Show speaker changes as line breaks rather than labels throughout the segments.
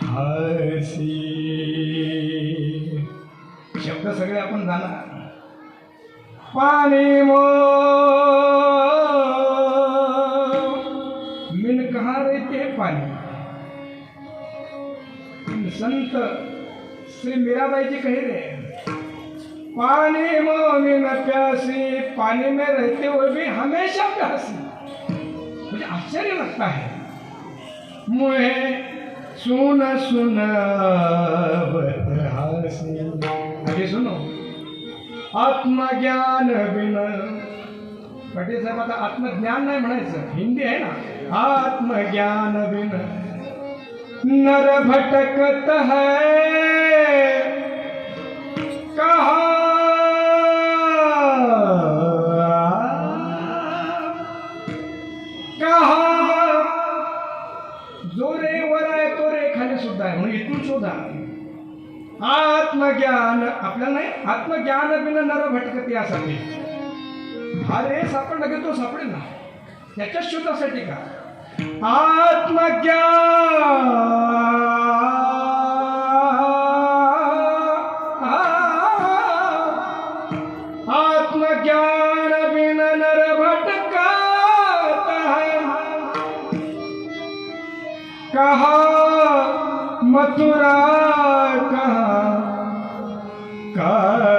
हसी शब्द सगळे आपण जाणार. पाणी मो मिन कहा रहते पाणी. संत श्री मीराबाईजी कही रहे पानी मो मिन प्यासी पानी में रहते हुए भी हमेशा प्यासी. मुझे आश्चर्य लगता है. मुहे सुन सुन बदहासी आगे सुनो। आत्मज्ञान बिन। पाटील साहेब आता आत्मज्ञान नाही म्हणायचं हिंदी आहे ना? आत्मज्ञान बिन। नर भटकत है। तो सुद्धा आहे म्हणून इथून शोधा आत्मज्ञान आपल्याला नाही आत्मज्ञान बिन नर भटकत यासाठी हा रे सापडला की तो सापडेल ना? त्याच्या शोधासाठी का? आत्मज्ञान! मथुरा कहा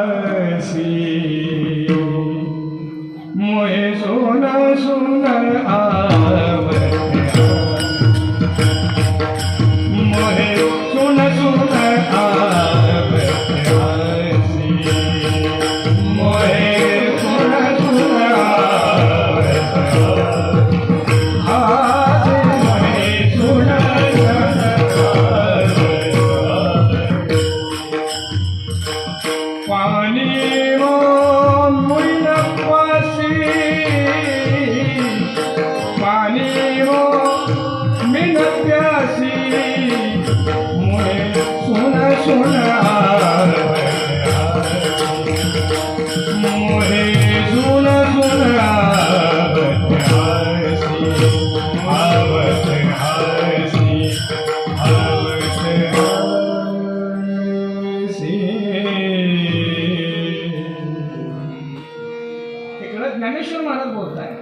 ज्ञानेश्वर महाराज बोलत आहे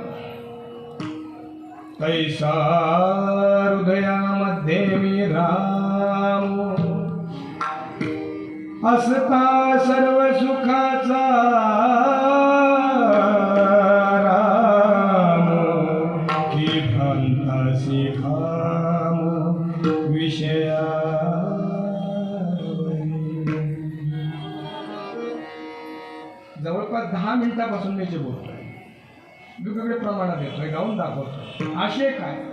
तैसा हृदयामध्ये मी राम. असता सर्व सुखाचा राम. की भ्रांतासी खाम विषया जवळपास दहा मिनिटापासून मी जे बोलतोय. वेगवेगळ्या प्रमाणात येतोय. गाऊन दाखवतो आशय काय?